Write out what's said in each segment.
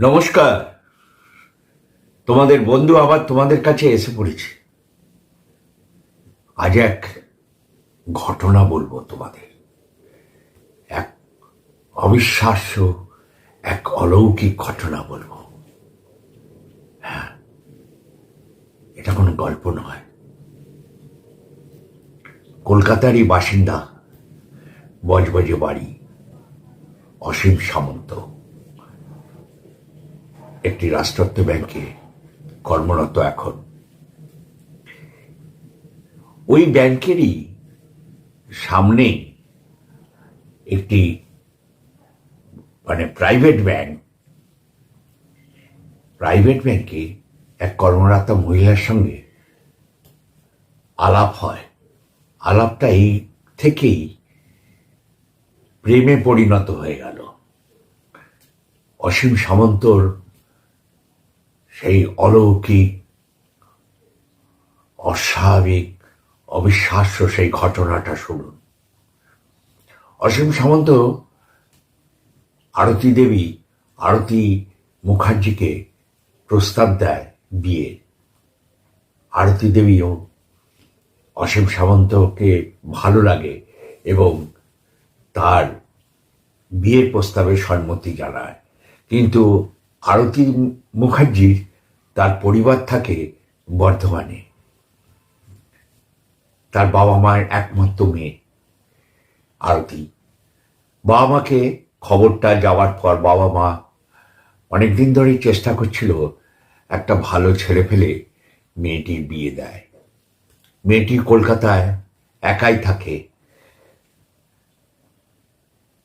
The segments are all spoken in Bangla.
নমস্কার। তোমাদের বন্ধু আবার তোমাদের কাছে এসে পড়েছে। আজ এক ঘটনা বলব তোমাদের। এক অবিশ্বাস্য, এক অলৌকিক ঘটনা বলব। হ্যাঁ এটা কোনো গল্প নয়। কলকাতারই বাসিন্দা, বজবজে বাড়ি, অসীম সামন্ত। একটি রাষ্ট্রায়ত্ত ব্যাংকে কর্মরত এখন। ওই ব্যাংকেরই সামনে একটি মানে প্রাইভেট ব্যাংক। প্রাইভেট ব্যাংকে এক কর্মরত মহিলার সঙ্গে আলাপ হয়। আলাপটা এই থেকেই প্রেমে পরিণত হয়ে গেল। অসীম সামন্তর সেই অলৌকিক, অস্বাভাবিক, অবিশ্বাস্য সেই ঘটনাটা শুনুন। অসীম সামন্ত আরতি দেবী, আরতি মুখার্জিকে প্রস্তাব দেয় বিয়ে। আরতি দেবীও অসীম সামন্তকে ভালো লাগে এবং তার বিয়ের প্রস্তাবে সম্মতি জানায়। কিন্তু আরতি মুখার্জির তার পরিবার থাকে বর্ধমানে। তার বাবা মায়ের একমাত্র মেয়ে, আরতি। বাবা মাকে খবরটা যাওয়ার পর বাবা মা অনেকদিন ধরেই চেষ্টা করছিল একটা ভালো ছেলে ফেলে মেয়েটির বিয়ে দেয়। মেয়েটি কলকাতায় একাই থাকে।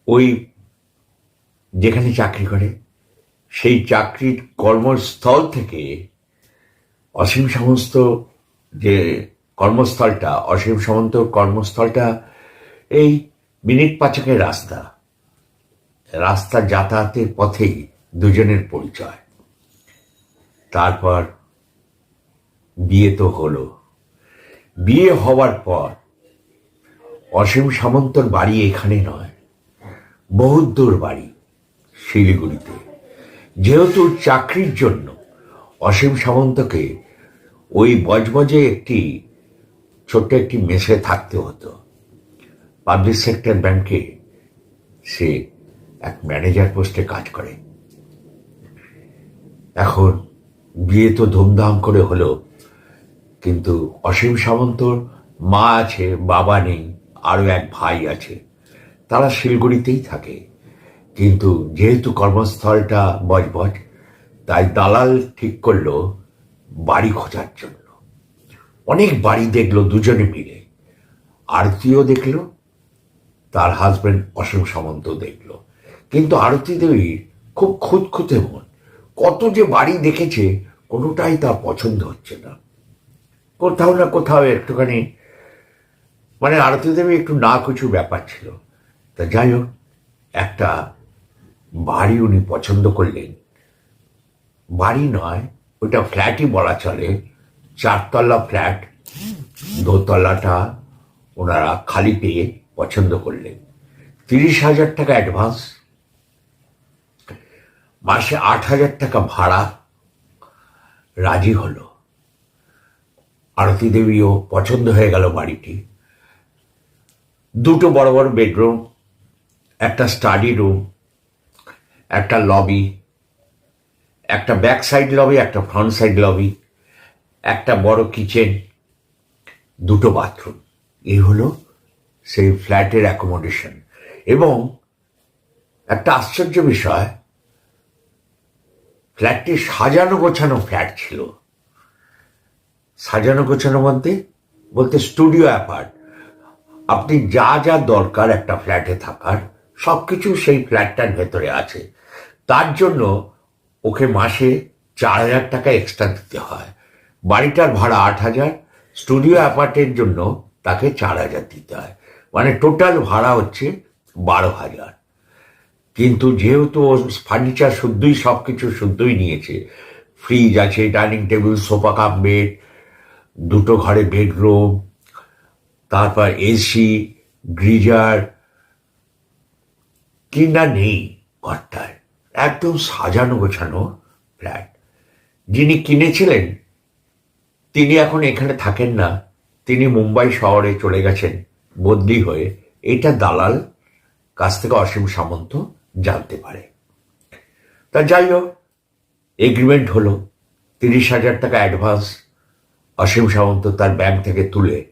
ওই যেখানে চাকরি করে সেই চাকরির কর্মস্থল থেকে অসীম সমস্ত যে কর্মস্থলটা, অসীম সামন্ত কর্মস্থলটা এই মিনিট পাঁচেকের রাস্তা। রাস্তা যাতায়াতের পথেই দুজনের পরিচয়। তারপর বিয়ে তো হলো। বিয়ে হওয়ার পর অসীম সামন্তর বাড়ি এখানে নয় বহুত দূর বাড়ি শিলিগুড়িতে। যেহেতু চাকরির জন্য অসীম সামন্তকে ওই বজবজে একটি ছোট্ট একটি মেসে থাকতে হতো। পাবলিক সেক্টর ব্যাংকে সে এক ম্যানেজার পোস্টে কাজ করে। এখন বিয়ে তো ধুমধাম করে হলো, কিন্তু অসীম সামন্তর মা আছে, বাবা নেই, আরও এক ভাই আছে। তারা শিলিগুড়িতেই থাকে। কিন্তু যেহেতু কর্মস্থলটা বজবজ তাই দালাল ঠিক করল বাড়ি খোঁজার জন্য। অনেক বাড়ি দেখল দুজনে মিলে। আরতিও দেখল, তার হাজব্যান্ড অসীম সামন্ত দেখল। কিন্তু আরতি দেবীর খুব খুঁতখুঁতে মন। কত যে বাড়ি দেখেছে, কোনোটাই তার পছন্দ হচ্ছে না। কোথাও না কোথাও একটুখানি মানে আরতি দেবী একটু না কিছু ব্যাপার ছিল। তা যাই হোক, একটা বাড়ি উনি পছন্দ করলেন। বাড়ি নয় ওটা ফ্ল্যাটই বলা চলে। চারতলা ফ্ল্যাট, দোতলাটা ওনারা খালি পেয়ে পছন্দ করলেন। তিরিশ হাজার টাকা অ্যাডভান্স। মাসে আট হাজার টাকা ভাড়া। রাজি হলো। আরতি দেবীও পছন্দ হয়ে গেল বাড়িটি। দুটো বড় বড় বেডরুম, একটা স্টাডি রুম একটা লবি একটা ব্যাক সাইড লবি একটা ফ্রন্ট সাইড লবি একটা বড় কিচেন দুটো বাথরুম এই হলো সেই ফ্ল্যাটের অ্যাকোমোডেশন এবং একটা আশ্চর্য বিষয় ফ্ল্যাটটি সাজানো গোছানো ফ্ল্যাট ছিল। সাজানো গোছানো বলতে বলতে স্টুডিও অ্যাপার্ট আপনি যা যা দরকার একটা ফ্ল্যাটে থাকার সব কিছু সেই ফ্ল্যাটটার ভেতরে আছে। তার জন্য ওকে মাসে চার হাজার টাকা এক্সট্রা দিতে হয়। বাড়িটার ভাড়া আট হাজার স্টুডিও অ্যাপার্টের জন্য তাকে চার হাজার দিতে হয়। মানে টোটাল ভাড়া হচ্ছে বারো হাজার। কিন্তু যেহেতু ও ফার্নিচার শুদ্ধই সব কিছু শুদ্ধই নিয়েছে। ফ্রিজ আছে dining table sofa cum bed দুটো ঘরে বেডরুম তারপর এসি গ্রিজার কিনা নেই ঘরটায়। একদম সাজানো গোছানো ফ্ল্যাট। যিনি কিনেছিলেন, তিনি এখন এখানে থাকেন না। তিনি মুম্বাই শহরে চলে গেছেন, বদলি হয়ে। এটা দালাল কাছ থেকে অসীম সামন্ত জানতে পারে। তা যাই হোক এগ্রিমেন্ট হলো। তিরিশ হাজার টাকা অ্যাডভান্স অসীম সামন্ত তার ব্যাংক থেকে তুলে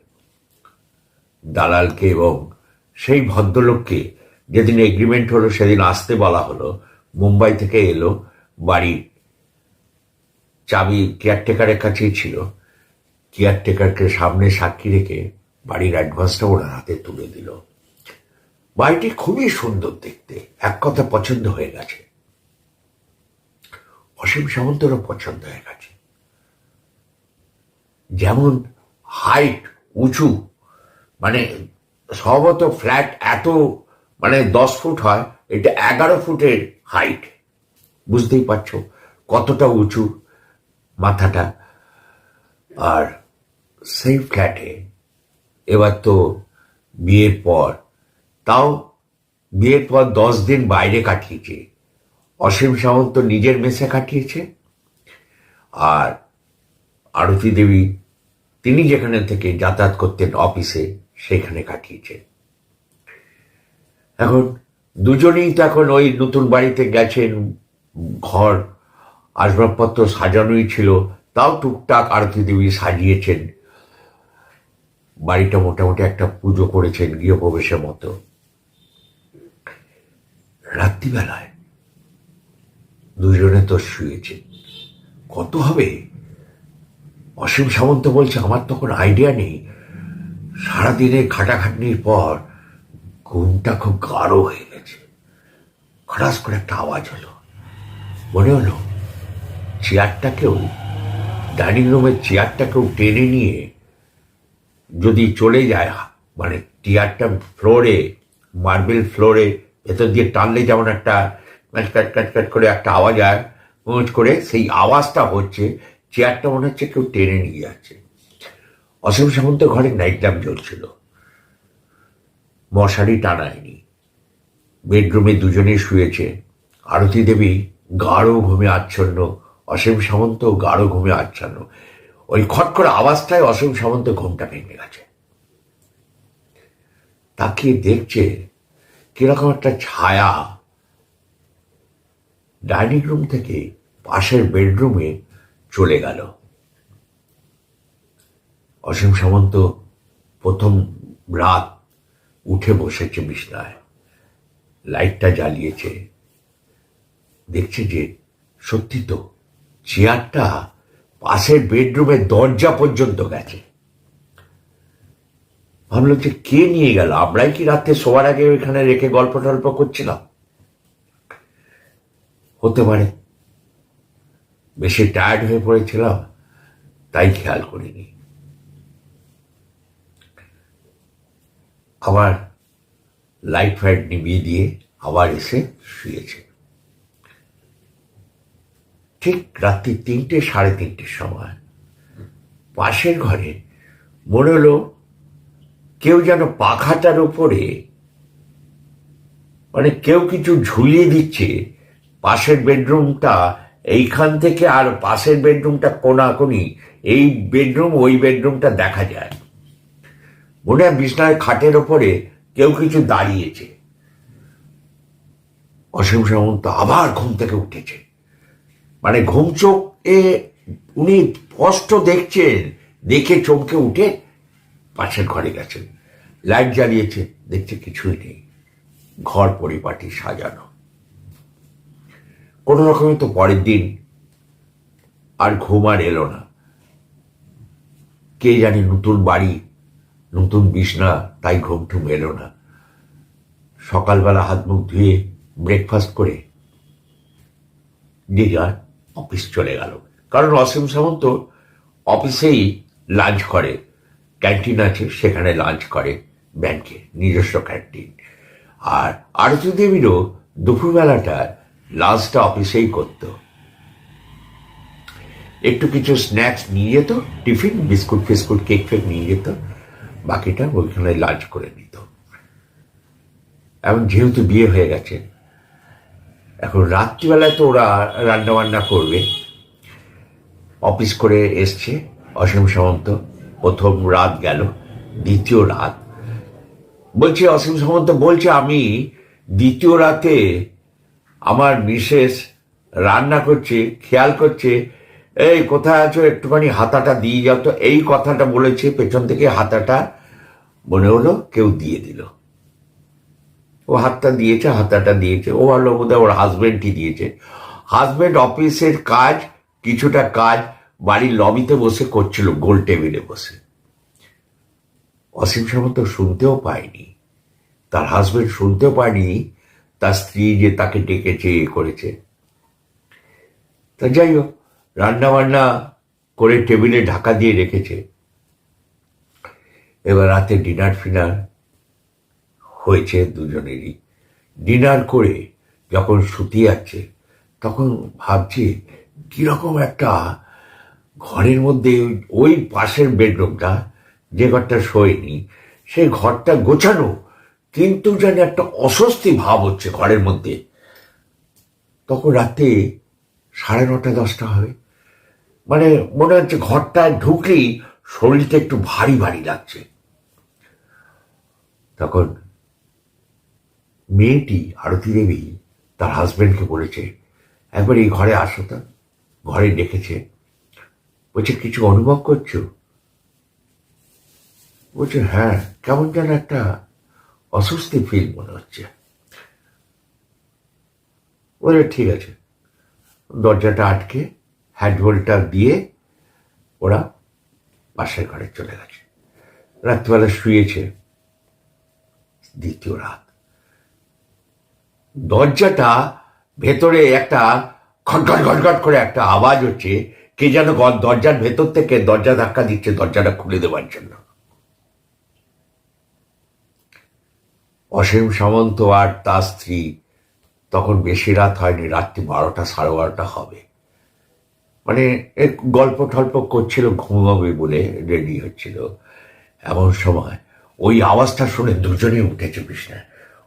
দালালকে এবং সেই ভদ্রলোককে যেদিন এগ্রিমেন্ট হলো, সেদিন আসতে বলা হলো। মুম্বাই থেকে এলো, বাড়ির চাবি কেয়ারটেকারের কাছেই ছিল। কেয়ারটেকারকে সামনে সাক্ষী রেখে বাড়ির অ্যাডভান্সটা ওনার হাতে তুলে দিল। বাড়িটি খুবই সুন্দর দেখতে, এক কথা পছন্দ হয়ে গেছে। অসীম সামন্তরও পছন্দ হয়ে গেছে। যেমন হাইট উঁচু মানে সম্ভবত ফ্ল্যাট এত মানে দশ ফুট হয়, এটা এগারো ফুটের হাইট বুঝতেই পারছ কতটা উঁচু মাথাটা। আর সেই ফ্ল্যাটে এবার তো বিয়ের পর, তাও বিয়ের পর দশ দিন বাইরে কাটিয়েছে। অসীম সামন্ত নিজের মেসে কাটিয়েছে। আর আরতি দেবী তিনি যেখানে থেকে যাতায়াত করতেন অফিসে সেখানে কাটিয়েছে। এখন দুজনেই তো এখন ওই নতুন বাড়িতে গেছেন, ঘর, আসবাবপত্র সাজানোই ছিল, তাও টুকটাক আরতি দেবী সাজিয়েছেন। বাড়িটা মোটামুটি একটা পুজো করেছেন গৃহপ্রবেশের মতো। রাত্রিবেলায় দুজনে তো শুয়েছেন। কত হবে? অসীম সামন্ত বলছে, আমার তখন আইডিয়া নেই। সারাদিনে খাটাখাটনির পর ঘুমটা খুব গাঢ় হয়ে খটাস করে একটা আওয়াজ হলো। মনে হলো, চেয়ারটাকেও, ডাইনিং রুমের চেয়ারটাকেও টেনে নিয়ে যদি চলে যায় মানে চেয়ারটা ফ্লোরে, মার্বেল ফ্লোরে, ভেতর দিয়ে টানলে যেমন একটা ক্যাট ক্যাট ক্যাট ক্যাট করে একটা আওয়াজ হয় উঁচ করে সেই আওয়াজটা হচ্ছে, চেয়ারটা মনে হচ্ছে কেউ টেনে নিয়ে যাচ্ছে। অসীম সামন্ত ঘরে নাইট ল্যাম্প জ্বলছিল। মশারি টানায়নি। বেডরুমে দুজনেই শুয়েছে। আরতি দেবী গাঢ় ঘুমে আচ্ছন্ন, অসীম সামন্ত গাঢ় ঘুমে আচ্ছন্ন। ওই খট করে আওয়াজটায় অসীম সামন্ত ঘুমটা ভেঙে গেছে। তাকে দেখছে কীরকম একটা ছায়া। ডাইনিং রুম থেকে পাশের বেডরুমে চলে গেল। অসীম সামন্ত প্রথম রাত উঠে বসেছে বিছনায়। লাইটটা জ্বালিয়েছে। দেখছে যে সত্যি তো চেয়ারটা পাশের বেডরুমের দরজা পর্যন্ত গেছে। ভাবলো যে কে নিয়ে গেল? আমরাই কি রাতে শোয়ার আগে ওইখানে রেখে গল্প টল্প করছিলাম? হতে পারে। বেশি টায়ার্ড হয়ে পড়েছিলাম, তাই খেয়াল করিনি। আবার লাইট ফাইট নিভিয়ে দিয়ে আবার এসে শুয়েছে। ঠিক রাত্রি তিনটে, সাড়ে তিনটের সময় পাশের ঘরে মনে হলো কেউ যেন পাখাটার উপরে মানে কেউ কিছু ঝুলিয়ে দিচ্ছে। পাশের বেডরুমটা এইখান থেকে আর পাশের বেডরুমটা কোনাকুনি, এই বেডরুম, ওই বেডরুমটা দেখা যায়। মনে হয় বিছনায় খাটের ওপরে কেউ কিছু দাঁড়িয়েছে। অসীম সামন্ত আবার ঘুম থেকে উঠেছে। মানে ঘুম চোখ উনি স্পষ্ট দেখছেন, দেখে চমকে উঠে পাশের ঘরে গেছেন। লাইট জ্বালিয়েছে, দেখছে কিছুই নেই। ঘর পরিপাটি সাজানো। কোনো রকমে তো পরের দিন আর ঘুম আর এলো না। কে জানি নতুন বাড়ি নতুন বিছনা তাই ঘুম টুম এলো না। সকালবেলা হাত মুখ ধুয়ে ব্রেকফাস্ট করে যে যার অফিস চলে গেল। কারণ অসীম সামন্ত অফিসেই লাঞ্চ করে ক্যান্টিন আছে, সেখানে লাঞ্চ করে ব্যাংকে নিজস্ব ক্যান্টিন আর আরতি দেবীরও দুপুরবেলাটা লাঞ্চটা অফিসেই করত। একটু কিছু স্ন্যাক্স নিয়ে যেত, টিফিন, বিস্কুট, ফিস্কুট কেক ফেক নিয়ে যেত। বাকিটা ওইখানে লাঞ্চ করে নিত এবং যেহেতু বিয়ে হয়ে গেছে, এখন রাত্রিবেলায় তো ওরা রান্না বান্না করবে। অফিস করে এসছে, অসীম সামন্ত। প্রথম রাত গেল, দ্বিতীয় রাত। বলছে, অসীম সামন্ত বলছে, আমি দ্বিতীয় রাতে আমার মিসেস রান্না করছে, খেয়াল করছে এই, কোথায় আছো? একটুখানি হাতাটা দিয়ে যাও তো। এই কথাটা বলেছে, পেছন থেকে হাতাটা মনে হলো কেউ দিয়ে দিল। ও হাতটা দিয়েছে, হাতাটা দিয়েছে। ও ভালো বোধহয় ওর হাজবেন্ডই দিয়েছে। হাজবেন্ড অফিসের কাজ, কিছুটা কাজ বাড়ির লবিতে বসে করছিল, গোল টেবিলে বসে। অসীম সামন্ত শুনতেও পায়নি। তার হাজবেন্ড শুনতেও পায়নি, তার স্ত্রী যে তাকে ডেকেছে, এ করেছে। তা যাই হোক রান্না বান্না করে টেবিলে ঢাকা দিয়ে রেখেছে। এবার রাতে ডিনার ফিনার হয়েছে দুজনেরই। ডিনার করে যখন শুতে যাচ্ছে, তখন ভাবছে, কীরকম একটা ঘরের মধ্যে ওই- ওই পাশের বেডরুমটা, যে ঘরটা শোয়নি সেই ঘরটা গোছানো, কিন্তু যেন একটা অস্বস্তি ভাব হচ্ছে ঘরের মধ্যে। তখন রাতে সাড়ে নটা, দশটা হবে। মানে মনে হচ্ছে ঘরটায় ঢুকলেই শরীরটা একটু ভারী ভারী লাগছে। তখন মেয়েটি, আরতি দেবী, তার হাজবেন্ডকে বলেছে, একবার এই ঘরে আসো তা। ঘরে ডেকেছে। বলছে, কিছু অনুভব করছ? বলছে হ্যাঁ কেমন যেন একটা অস্বস্তি ফিল মনে হচ্ছে। বলে ঠিক আছে। দরজাটা আটকে হ্যান্ডহোলটা দিয়ে ওরা পাশের ঘরে চলে গেছে। রাত্রিবেলা শুয়েছে দ্বিতীয় রাত। দরজাটা ভেতরে একটা খটখট খটখট করে একটা আওয়াজ হচ্ছে, কে যেন দরজার ভেতর থেকে দরজা ধাক্কা দিচ্ছে দরজাটা খুলে দেওয়ার জন্য। অসীম সামন্ত আর তার স্ত্রী তখন বেশি রাত হয়নি, রাত্রি বারোটা, সাড়ে বারোটা হবে। মানে গল্প টল্প করছিল ঘুমাবে বলে রেডি হচ্ছিল এমন সময় ওই আওয়াজটা শুনে দুজনেই উঠেছে বিছনায়।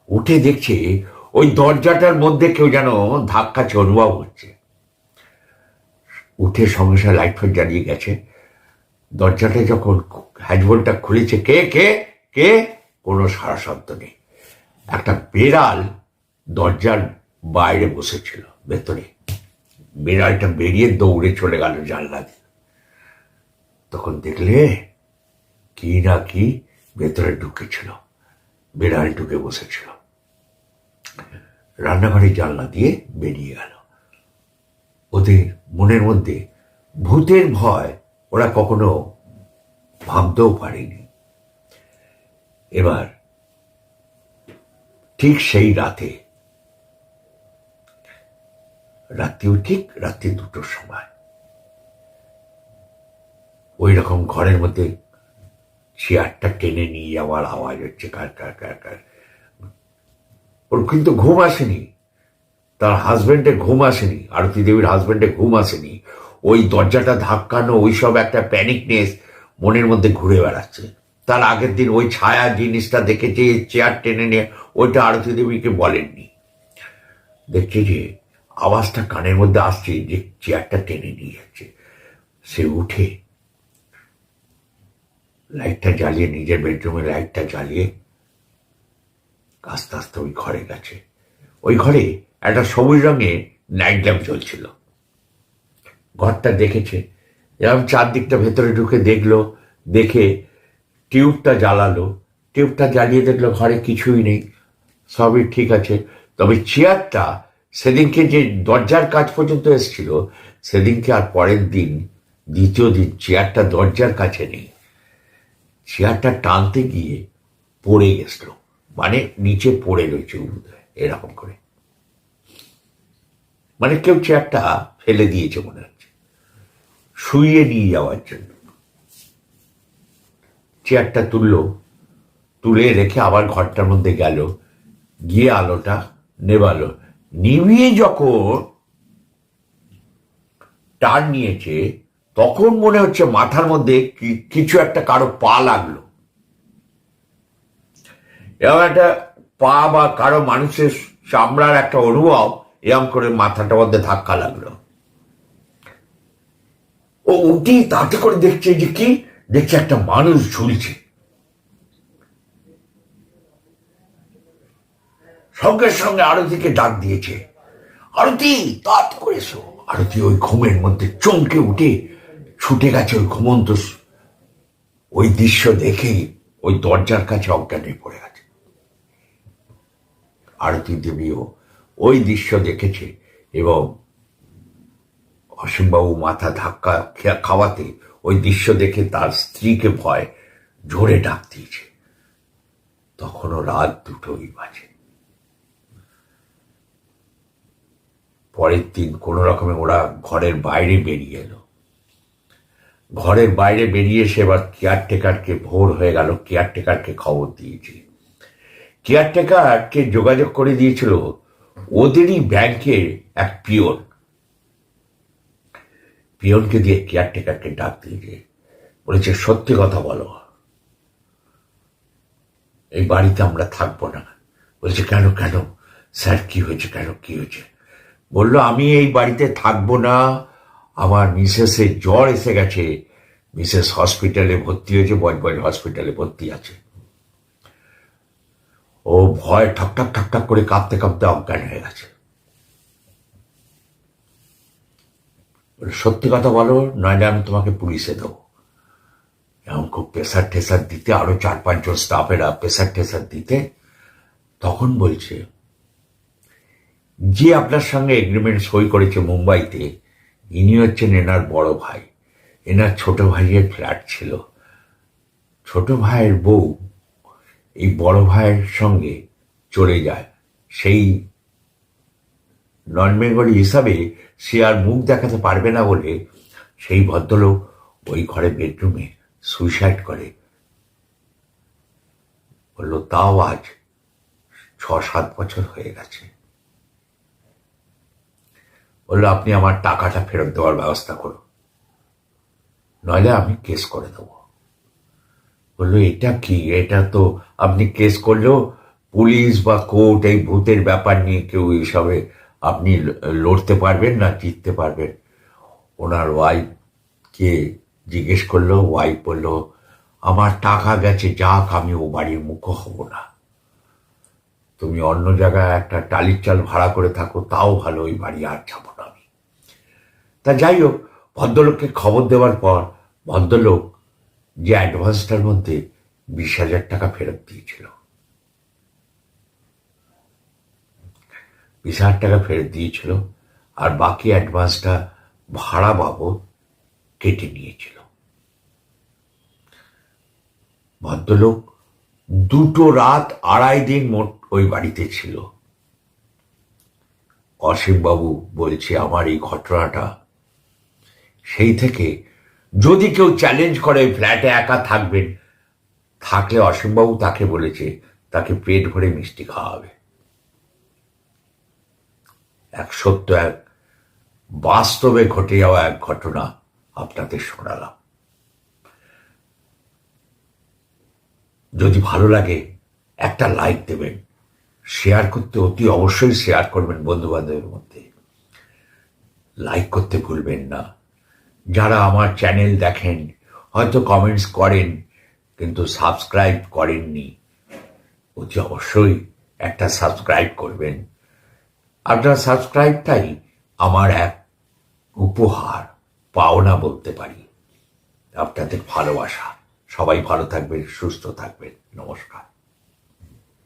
উঠে দেখছে ওই দরজাটার মধ্যে কেউ যেন ধাক্কাছে অনুভব হচ্ছে। উঠে সঙ্গে সঙ্গে লাইট ফাইট জ্বালিয়ে গেছে। দরজাটা যখন হ্যাজবোলটা খুলেছে, কে কে কে? কোনো সারা শব্দ নেই। একটা বেড়াল দরজার বাইরে বসেছিল, ভেতরে। বিড়ালটা বেরিয়ে দৌড়ে চলে গেল জানলা দিয়ে। তখন দেখলে কি না কি ভেতরে ঢুকেছিল। বিড়াল ঢুকে বসেছিল। রান্নাঘরে জানলা দিয়ে বেরিয়ে গেল। ওদের মনের মধ্যে ভূতের ভয় ওরা কখনো ভাবতেও পারেনি। এবার ঠিক সেই রাতে রাত্রিও ঠিক রাত্রি দুটোর সময়। ওই রকম ঘরের মধ্যে চেয়ারটা টেনে নিয়ে যাওয়ার আওয়াজ হচ্ছে, কার কার কার কার। ওর কিন্তু ঘুম আসেনি। তার হাজবেন্ডের ঘুম আসেনি, আরতি দেবীর হাজবেন্ডের ঘুম আসেনি। ওই দরজাটা ধাক্কানো, ওই সব একটা প্যানিকনেস মনের মধ্যে ঘুরে বেড়াচ্ছে। তার আগের দিন ওই ছায়া জিনিসটা দেখেছে চেয়ার টেনে নিয়ে ওইটা আরতি দেবীকে বলেননি। দেখছে যে আওয়াজটা কানের মধ্যে আসছে যে চেয়ারটা টেনে নিয়ে যাচ্ছে। সে উঠে লাইটটা জ্বালিয়ে, নিজের বেডরুমে লাইটটা জ্বালিয়ে আস্তে আস্তে ওই ঘরে গেছে। ওই ঘরে একটা সবুজ রঙের নাইট ল্যাম্প চলছিল ঘরটা দেখেছে। এরকম চারদিকটা ভেতরে ঢুকে দেখল, দেখে টিউবটা জ্বালালো। টিউবটা জ্বালিয়ে দেখল ঘরে কিছুই নেই, সবই ঠিক আছে। তবে চেয়ারটা সেদিনকে যে দরজার কাজ পর্যন্ত এসেছিল, সেদিনকে আর পরের দিন, দ্বিতীয় দিন চেয়ারটা দরজার কাছে নেই। চেয়ারটা টানতে গিয়ে পড়ে গেছিল। মানে নিচে পড়ে রয়েছে এরকম করে। মানে কেউ চেয়ারটা ফেলে দিয়েছে মনে হচ্ছে। শুইয়ে নিয়ে যাওয়ার জন্য। চেয়ারটা তুললো, তুলে রেখে আবার ঘরটার মধ্যে গেল, গিয়ে আলোটা নেবালো নিভিয়ে যখন টান নিয়েছে, তখন মনে হচ্ছে মাথার মধ্যে কিছু একটা কারও পা লাগল। এবং একটা পা বা কারও মানুষের চামড়ার একটা অনুভব এরম করে মাথাটা মধ্যে ধাক্কা লাগল। ও উঠি তাতে করে দেখছে যে কি? দেখছে একটা মানুষ ঝুলছে। সঙ্গে সঙ্গে আরতিকে ডাক দিয়েছে। আরতি, তাড়াতাড়ি করে এসো। আরতি ওই ঘুমের মধ্যে চমকে উঠে ছুটে গেছে ওই ঘুমন্ত ওই দৃশ্য দেখেই ওই দরজার কাছে অজ্ঞান পড়ে গেছে। আরতি দেবীও ওই দৃশ্য দেখেছে এবং অসীমবাবু মাথা ধাক্কা খাওয়াতে ওই দৃশ্য দেখে তার স্ত্রীকে ভয়, জোরে ডাক দিয়েছে। তখনও রাত দুটোই বাজে। পরের দিন কোনো রকমে ওরা ঘরের বাইরে বেরিয়ে এলো। ঘরের বাইরে বেরিয়ে এসে এবার কেয়ারটেকারকে ভোর হয়ে গেল, কেয়ারটেকারকে খবর দিয়েছে। কেয়ারটেকারকে যোগাযোগ করে দিয়েছিল ওদেরই ব্যাংকের এক পিওন পিয়নকে দিয়ে কেয়ারটেকারকে ডাক দিয়েছে। বলেছে, সত্যি কথা বলো। এই বাড়িতে আমরা থাকব না। বলছে, কেন কেন? স্যার, কি হয়েছে? কেন, কি হয়েছে? বলল, আমি এই বাড়িতে থাকব না। আমার মিসেসের জ্বর এসে গেছে। মিসেস হসপিটালে ভর্তি হয়েছে বয় বজবজ হসপিটালে ভর্তি আছে। ও ভয় ঠকঠাক ঠকঠাক করে কাঁপতে কাঁপতে অজ্ঞান হয়ে গেছে। সত্যি কথা বলো, নয়লে আমি তোমাকে পুলিশে দেবো। এমন খুব প্রেসার টেসার দিতে, আরও চার পাঁচজন স্টাফেরা প্রেসার টেসার দিতে, তখন বলছে যে আপনার সঙ্গে এগ্রিমেন্ট সই করেছে মুম্বাইতে, ইনি হচ্ছেন এনার বড় ভাই। এনার ছোট ভাইয়ের ফ্ল্যাট ছিল। ছোট ভাইয়ের বউ এই বড় ভাইয়ের সঙ্গে চলে যায়। সেই নন বেঙ্গলি হিসাবে সে আর মুখ দেখাতে পারবে না বলে সেই ভদ্রলোক ওই ঘরে বেডরুমে সুইসাইড করে। বলল, তাও আজ ছ সাত বছর হয়ে গেছে। বলল, আপনি আমার টাকাটা ফেরত দেওয়ার ব্যবস্থা করুন। নইলে আমি কেস করে দেবো। বলল, এটা কি? এটা তো আপনি কেস করলেও পুলিশ বা কোর্ট এই ভূতের ব্যাপার নিয়ে কেউ এইসবে আপনি লড়তে পারবেন না জিততে পারবেন? ওনার ওয়াইফকে জিজ্ঞেস করল ওয়াইফ বলল, আমার টাকা গেছে, যাক, আমি ও বাড়ির মুখ হব না। তুমি অন্য জায়গায় একটা টালির চাল ভাড়া করে থাকো, তাও ভালো, ওই বাড়ি আর যাব না আমি। তা যাই হোক, ভদ্রলোককে খবর দেওয়ার পর ভদ্রলোক যে অ্যাডভান্সটার মধ্যে বিশ হাজার টাকা ফেরত দিয়েছিল। বিশ হাজার টাকা ফেরত দিয়েছিল আর বাকি অ্যাডভান্সটা ভাড়া বাবদ কেটে নিয়েছিল। ভদ্রলোক দুটো রাত আড়াই দিন মোট ওই বাড়িতে ছিল। অসীমবাবু বলছে, আমার এই ঘটনাটা সেই থেকে যদি কেউ চ্যালেঞ্জ করে ফ্ল্যাটে একা থাকবেন, থাকলে অসীমবাবু তাকে বলেছে, তাকে পেট ভরে মিষ্টি খাওয়াবে। এক সত্য, এক বাস্তবে ঘটে যাওয়া এক ঘটনা আপনাদের শোনালাম। যদি ভালো লাগে, একটা লাইক দেবেন। শেয়ার করতে অতি অবশ্যই শেয়ার করবেন বন্ধু বান্ধবের মধ্যে। লাইক করতে ভুলবেন না। যারা আমার চ্যানেল দেখেন, হয়তো কমেন্টস করেন, কিন্তু সাবস্ক্রাইব করেননি, অতি অবশ্যই একটা সাবস্ক্রাইব করবেন। আপনার সাবস্ক্রাইবটাই আমার এক উপহার, পাওনা বলতে পারি। আপনাদের ভালোবাসা। সবাই ভালো থাকবেন, সুস্থ থাকবেন। নমস্কার।